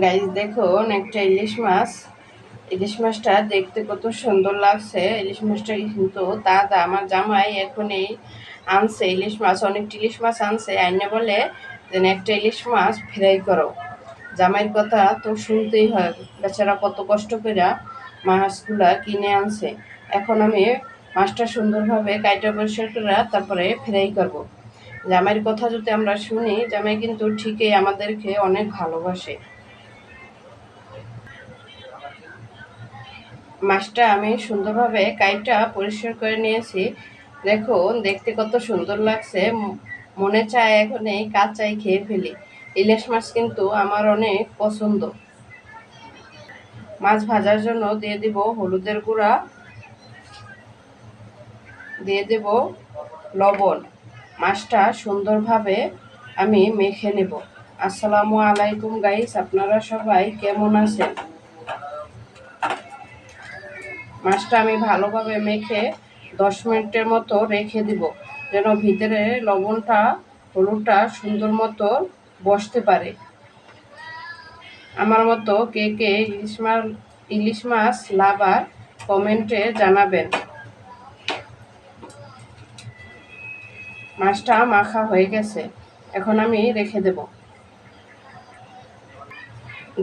Guys দেখুন একটা ইলিশ মাছ। ইলিশ মাছটা দেখতে কত সুন্দর লাগছে। ইলিশ মাছটা কিন্তু দাদা, আমার জামাই এখনই আনছে ইলিশ মাছ, অনেকটা ইলিশ মাছ আনছে। আইনে বলে যেন একটা ইলিশ মাছ ফ্রাই করো। জামাইয়ের কথা তো শুনতেই হয়। বেচারা কত কষ্ট করে মাছগুলা কিনে আনছে। এখন আমি মাছটা সুন্দরভাবে কাইটা পরিষ্কার করে তারপরে ফ্রাই করব। জামাইয়ের কথা যদি আমরা শুনি, জামাই কিন্তু ঠিকই আমাদেরকে অনেক ভালোবাসে। মাছটা আমি সুন্দরভাবে কাইটা পরিষ্কার করে নিয়েছি। দেখুন, দেখতে কত সুন্দর লাগছে। মনে চায় এখন এই কাঁচাই খেয়ে ফেলি। ইলিশ মাছ কিন্তু আমার অনেক পছন্দ। মাছ ভাজার জন্য দিয়ে দিব হলুদের গুঁড়া, দিয়ে দেব লবণ। মাছটা সুন্দরভাবে আমি মেখে নেব। আসসালামু আলাইকুম, গাইস। আপনারা সবাই কেমন আছেন? মাছটা আমি ভালোভাবে মেখে দশ মিনিটের মতো রেখে দিব, যেন ভিতরে লবণটা, হলুদটা সুন্দর মতো বসতে পারে। আমার মতো কে কে ইলিশ মাছ ইলিশ মাছ লাভার কমেন্টে জানাবেন। মাছটা মাখা হয়ে গেছে, এখন আমি রেখে দেব।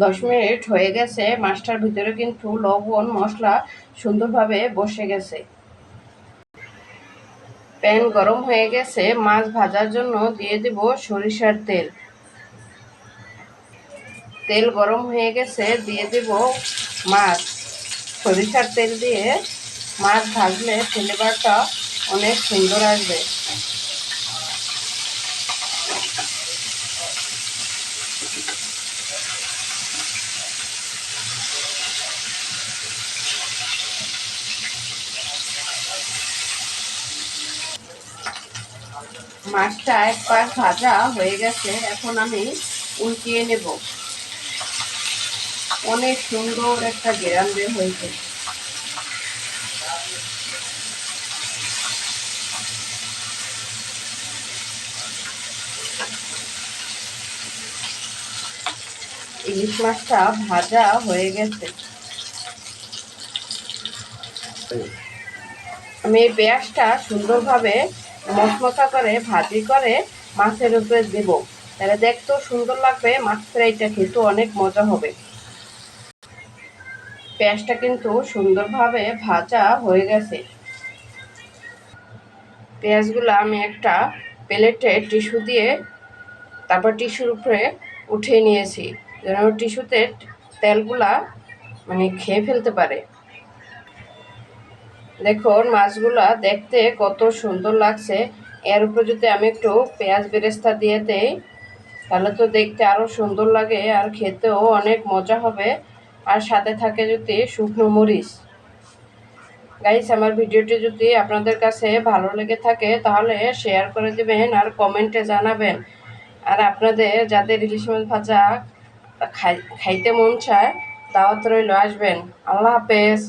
দশ মিনিট হয়ে গেছে, মাছটার ভিতরে কিন্তু লবণ, মশলা সুন্দরভাবে বসে গেছে। প্যান গরম হয়ে গেছে, মাছ ভাজার জন্য দিয়ে দেব সরিষার তেল। তেল গরম হয়ে গেছে, দিয়ে দেব মাছ। সরিষার তেল দিয়ে মাছ ভাজলে ফ্লেভারটা অনেক সুন্দর আসবে। মাছটা একবার ভাজা হয়ে গেছে, এখন আমি উল্টিয়ে নেব। অনেক সুন্দর একটা গেরাম বের হয়েছে। ইলিশ মাছটা ভাজা হয়ে গেছে। আমি এই পেঁয়াজটা সুন্দরভাবে মশমশা করে, ভাজি করে মাছের উপরে দেব। তাহলে দেখতেও সুন্দর লাগবে, মাছ ফ্রাইটা খেতেও অনেক মজা হবে। পেঁয়াজটা কিন্তু সুন্দরভাবে ভাজা হয়ে গেছে। পেঁয়াজগুলো আমি একটা প্লেটে টিস্যু দিয়ে তারপর টিস্যুর উপরে উঠিয়ে নিয়েছি, যেন টিস্যুতে তেলগুলা মানে খেয়ে ফেলতে পারে। দেখুন, মাছগুলা দেখতে কত সুন্দর লাগছে। এর উপর যদি আমি একটু পেঁয়াজ বেরেস্তা দিয়ে দেই, তাহলে তো দেখতে আরও সুন্দর লাগে আর খেতেও অনেক মজা হবে। আর সাথে থাকে যদি শুকনো মরিচ। গাইস, আমার ভিডিওটি যদি আপনাদের কাছে ভালো লেগে থাকে, তাহলে শেয়ার করে দেবেন আর কমেন্টে জানাবেন। আর আপনাদের যাদের ইলিশ মাছ ভাজা খাই, খাইতে মন চায়, দাওয়াত রইল, আসবেন। আল্লাহ হাফেজ।